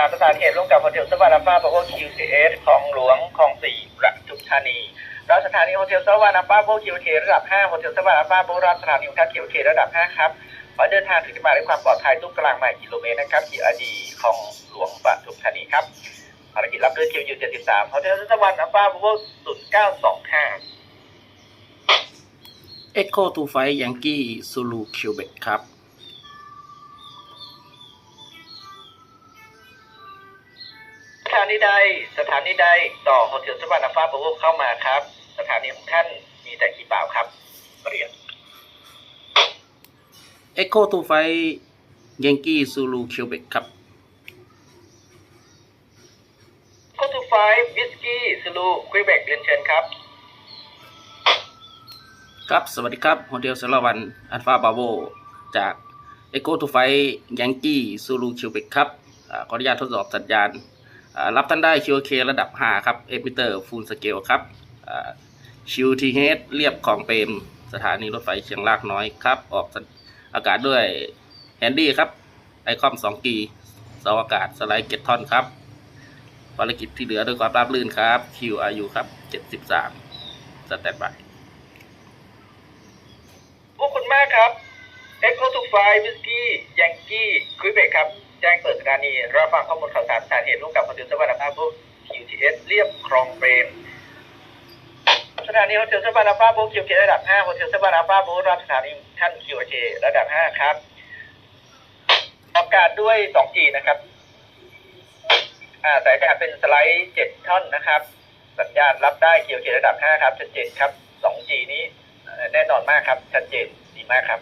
าประสานเหตุร่วมกับโฮเทลสวานาฟ้าบาโบคิวเอสของหลวงคลองสี่ประทุมธานีเราสถานีโฮเทลสวานาฟ้าโบคิวเทระดับห้าโฮเทลสวานาฟ้าโบราณสถานีท่าเขียวเทระดับห้าครับขอเดินทางถึงที่หมายด้วยความปลอดภัยทุกกลางไมล์กิโลเมตรนะครับที่อดีของหลวงปทุมธานีครับภารกิจรับด้วยคิวยู73โฮเทลสวานาฟ้าโบ0925 Echo to Fight Yankee Zulu Quebec ครับ ถานีใด สถานีใด ต่อโฮเทลสวานาฟ้าโบเข้ามาครับ สถานีของท่านมีแต่ขี้เปล่าครับเรียน Echo to Fight Yankee Zulu Quebec ครับโคทูไฟวิสกี้สลูควิเบกเรียนเชิญครับ ครับ สวัสดีครับโฮเทลสารวันอัลฟาบาโวจาก Echo to Fight Yankee Zulu Quebec ครับอาขออนุญาตทดสอบสัญญาณอ่า รับท่านได้ QK ระดับ 5 ครับเอมิเตอร์ฟูลสเกลครับชิวทีเฮดเรียบของเปรมสถานีรถไฟเชียงรากน้อยครับ ออกอากาศด้วยแฮนดี้ครับ ไอคอม2กีเสาอากาศสไลด์เก็ตทอนครับภารกิจที่เหลือด้วยความราบรื่นครับ QRU ครับ 73 สแตนบายพวกคุณมากครับ Echo to f i v Whiskey Yankee Quebec ครับ แจ้งเปิ ดสถานีรับฟังข้อมูลข่าวสารสาเหตุร่วมกับโฮเทลสวรรค์ภาพพวก QTS เรียบครองเปรมสถานีโฮเทลสวรรค์ภาพพวก QK ระดับ5โฮเทลสวรรค์ภาพพวกรับสถานีท่าน QK ระดับ 5 ครับออกอากาศด้วย 2G นะครับอ่าสายกาศเป็นสไลด์ 7 ท่อนนะครับ สัญญาณรับได้ QK ระดับ 5 ครับชัดเจนครับ 2G นี้แน่นอนมากครับชัดเจนดีมากครับ